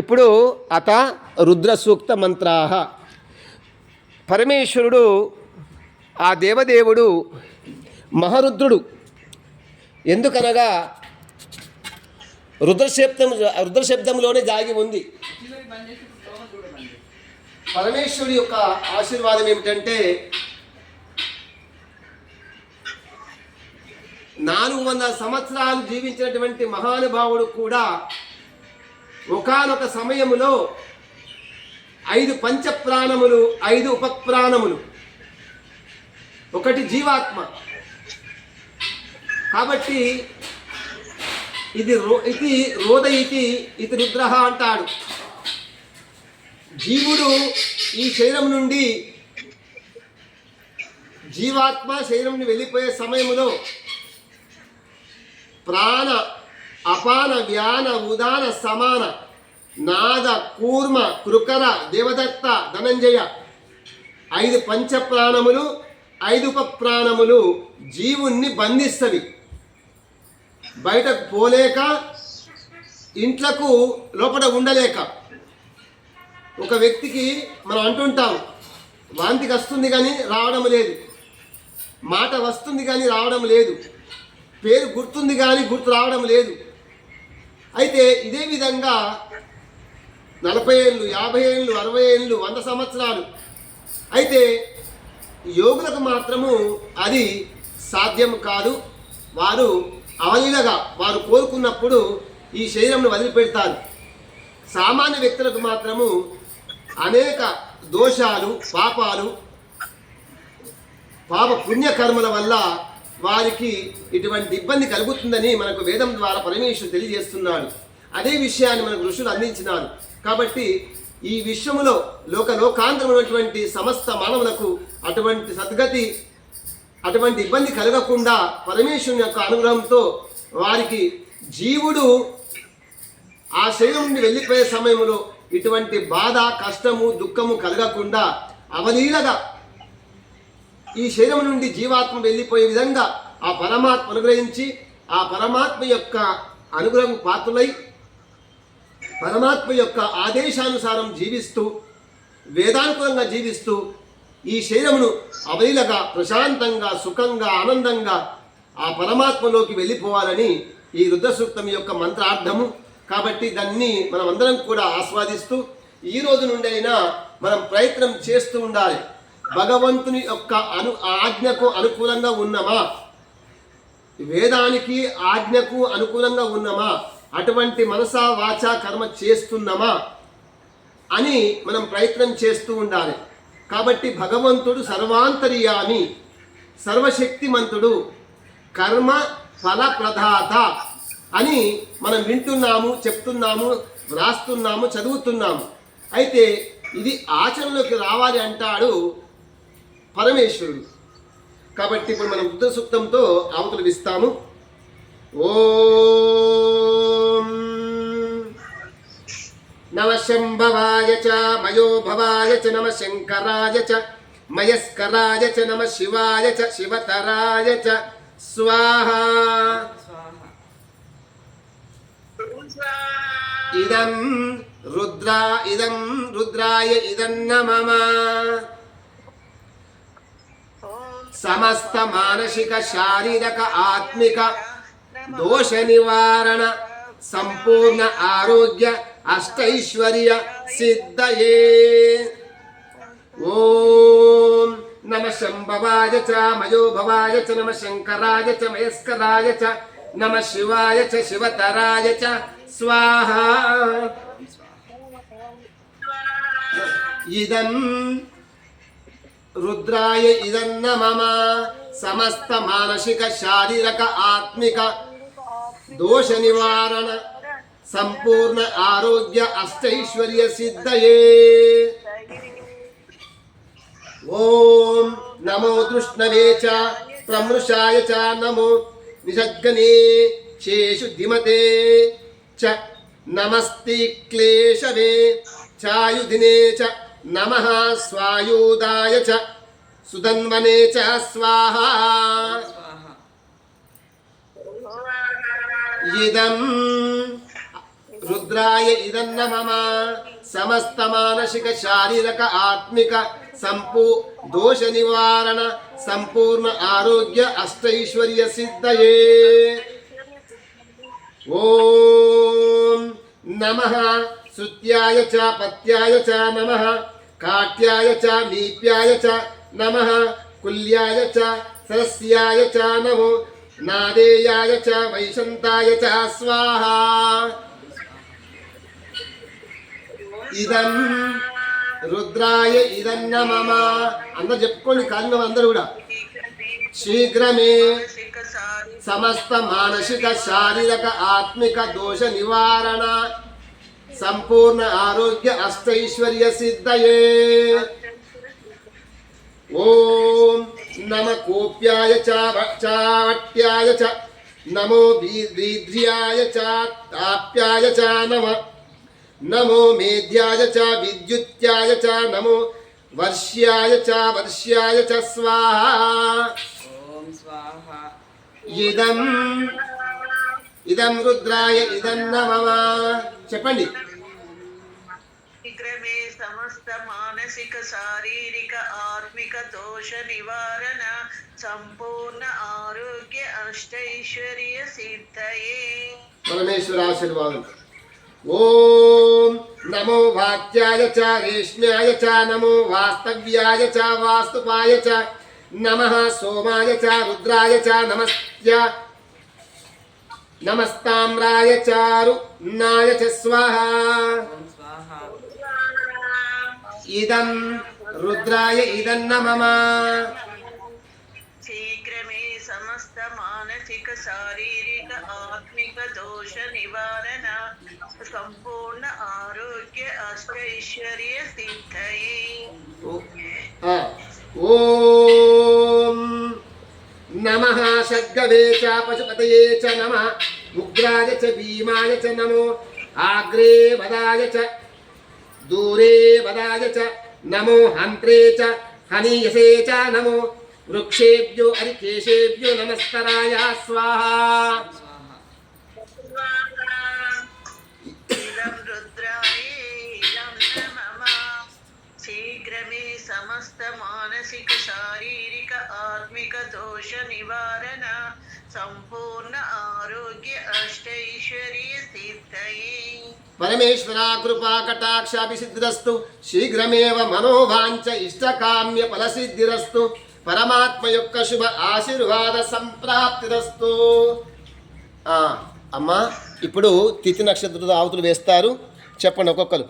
ఇప్పుడు అత రుద్ర సూక్త మంత్రా. పరమేశ్వరుడు ఆ దేవదేవుడు మహరుద్రుడు. ఎందుకనగా రుద్రశబ్దం రుద్రశబ్దంలోనే దాగి ఉంది. పరమేశ్వరుడి యొక్క ఆశీర్వాదం ఏమిటంటే నాలుగు వందల సంవత్సరాలు జీవించినటువంటి మహానుభావుడు కూడా ఒకానొక సమయములో ఐదు పంచప్రాణములు ఐదు ఉపప్రాణములు. ఒకటి జీవాత్మ. కాబట్టి ఇది రో ఇది రోద ఇది ఇది రుద్రహ అంటాడు. జీవుడు ఈ శరీరం నుండి జీవాత్మ శరీరం వెళ్ళిపోయే సమయంలో ప్రాణ అపాన వ్యాన ఉదాన సమాన నాద కూర్మ కృకర దేవదత్త ధనంజయ ఐదు పంచప్రాణములు ఐదు ఉపప్రాణములు జీవుణ్ణి బంధిస్తవి. బయటకు పోలేక ఇంట్లకు లోపల ఉండలేక. ఒక వ్యక్తికి మనం అంటుంటాం వాంతికి వస్తుంది కానీ రావడం లేదు. మాట వస్తుంది కానీ రావడం లేదు. పేరు గుర్తుంది కానీ గుర్తు రావడం లేదు. అయితే ఇదే విధంగా నలభై ఏళ్ళు యాభై ఏళ్ళు అరవై ఏళ్ళు వంద సంవత్సరాలు. అయితే యోగులకు మాత్రము అది సాధ్యం కాదు. వారు అవలీలగా వారు కోరుకున్నప్పుడు ఈ శరీరంను వదిలిపెడతారు. సామాన్య వ్యక్తులకు మాత్రము అనేక దోషాలు పాపాలు పాప పుణ్యకర్మల వల్ల వారికి ఇటువంటి ఇబ్బంది కలుగుతుందని మనకు వేదం ద్వారా పరమేశ్వరుడు తెలియజేస్తున్నాడు. అదే విషయాన్ని మనకు ఋషులు అందించినారు. కాబట్టి ఈ విశ్వములో లోక లోకాంతరమైనటువంటి సమస్త మానవులకు అటువంటి సద్గతి అటువంటి ఇబ్బంది కలగకుండా పరమేశ్వరుని యొక్క అనుగ్రహంతో వారికి జీవుడు ఆ శరీరం నుండి వెళ్ళిపోయే సమయంలో ఇటువంటి బాధ కష్టము దుఃఖము కలగకుండా అవలీలగా ఈ శరీరం నుండి జీవాత్మ వెళ్ళిపోయే విధంగా ఆ పరమాత్మ అనుగ్రహించి ఆ పరమాత్మ యొక్క అనుగ్రహం పాత్రులై పరమాత్మ యొక్క ఆదేశానుసారం జీవిస్తూ వేదానుకూలంగా జీవిస్తూ ఈ శరీరమును అవలీలగా ప్రశాంతంగా సుఖంగా ఆనందంగా ఆ పరమాత్మలోకి వెళ్ళిపోవాలని ఈ రుద్రసూక్తం యొక్క మంత్రార్థము. కాబట్టి దాన్ని మనం అందరం కూడా ఆస్వాదిస్తూ ఈ రోజు నుండి అయినా మనం ప్రయత్నం చేస్తూ ఉండాలి. భగవంతుని యొక్క అను ఆజ్ఞకు అనుకూలంగా ఉన్నమా? వేదానికి ఆజ్ఞకు అనుకూలంగా ఉన్నమా? అటువంటి మనసా వాచ కర్మ చేస్తున్నామా? అని మనం ప్రయత్నం చేస్తూ ఉండాలి. కాబట్టి భగవంతుడు సర్వాంతర్యామి సర్వశక్తిమంతుడు కర్మ ఫల ప్రధాత అని మనం వింటున్నాము చెప్తున్నాము వ్రాస్తున్నాము చదువుతున్నాము. అయితే ఇది ఆచరణలోకి రావాలి అంటాడు పరమేశ్వరుడు. కాబట్టి ఇప్పుడు మనం బుద్ధ సూక్తంతో ఆవుతులు ఇస్తాము ఓం నమ శంభవాయ చ మయో భవాయ చ నమ శంకరాయ చ మయస్కరాయ చ నమ శివాయ చ శివతరాయ చ స్వాహ. ఇదం రుద్రా ఇదం రుద్రాయ ఇదన్న మమ సమస్త మానసిక శారీరక ఆత్మిక దోష నివారణ సంపూర్ణ ఆరోగ్య అష్టైశ్వర్య సిద్ధయే. ఓం నమ శంభవాయ చ మయో భవాయ చ నమ శంకరాయ చ మయస్కరాయ చ నమ శివాయ చ శివతరాయ చ స్వాహ. ఇదం రుద్రాయ ఇదన్న మమ సమస్త మానసిక శారీరక ఆత్మిక దోష నివారణ సంపూర్ణ ఆరోగ్య అష్టైశ్వర్య సిద్ధయే. ఓం నమో తృష్ణవే చ ప్రమృషాయ చ నమో నిజగ్గనే చేషు ధిమతే చ నమస్తి క్లేశవే చాయుధినే చ నమ స్వాయుదాయ చ. సుధన్వనే చ స్వాహ. ఇదం రుద్రాయ ఇదన్న మమ సమస్త మానసిక శారీరక ఆత్మిక సంపూ దోష నివారణ సంపూర్ణ ఆరోగ్య అష్టైశ్వర్య సిద్ధయే. ఓం నమ శృత్యాయ చ పత్యాయ చ నమ కాట్యాయ చ నీప్యాయ చ నమ కుల్యాయ చ సరస్యాయ చ నమో నాదేయాయ చ వైశంతాయ చ స్వాహ. ఇదం రుద్రాయ ఇదన్న మమ అందరు చెప్పుకోండి కాలిన అందరూ కూడా. శీఘ్రమే సమస్త మానసిక శారీరక ఆత్మిక దోష నివారణ. సంపూర్ణ ఆరోగ్య అష్టైశ్వర్య సిద్ధయే. ఓం నమ కోప్యాయ చ చావట్యాయ చ నమో వీ- వీధ్ర్యాయ చ నమ. నమో మేధ్యాయ చ విద్యుత్యాయ చ నమో వర్ష్యాయ చ వర్ష్యాయ చ స్వాహా. ఓం స్వాహ. ఇదం ఇదం రుద్రాయ ఇదం నమమ చెప్పండి. శీఘ్రమే సమస్త మానసిక శారీరక ఆత్మిక దోష నివారణ సంపూర్ణ ఆరోగ్య అష్టైశ్వర్య సిద్ధయే. పరమేశ్వర ఆశీర్వాదం. ఓం నమో వాత్యాయ చ రేష్మ్యాయ చ నమో వాస్తవ్యాయ చ వాస్తుపాయ చ నమ సోమాయ చ రుద్రాయ చ నమస్య నమస్తామ్రాయ చారు నాయ చ స్వాహ. ఇదం రుద్రాయ ఇదన్న మమ శీఘ్రమే సమస్త మానసిక శారీరక ఆత్మిక దోష నివారణ సంపూర్ణ ఆరోగ్య అష్టైశ్వర్య సిద్ధయే. ఓం నమ షడ్గవే చ పశుపతయే చ నమ. ఉగ్రాయ చ భీమాయ చ నమో. ఆగ్రే వదాయ చ. దూరే వదాయ చ. నమో హంత్రే చ. హనీయసే చ నమో. వృక్షేభ్యో అరికేశేభ్యో నమస్తరాయ. స్వాహా. స్వాహ ఇదం రుద్రాయ ఇదం నమః శీఘ్రమే సమస్త సంపూర్ణ ఆరోగ్య అష్టైశ్వర్య సిద్ధయే పరమేశ్వర కృపా కటాక్షాభిసిద్ధిరస్తు శీఘ్రమేవ మనోవాంఛ ఇష్టకామ్య ఫలసిద్ధిరస్తు పరమాత్మ యొక్క శుభ ఆశీర్వాద సంప్రాప్తిరస్తు అమ్మా ఇప్పుడు తిథి నక్షత్ర ఆవుతులు వేస్తారు. చెప్పండి ఒక్కొక్కరు.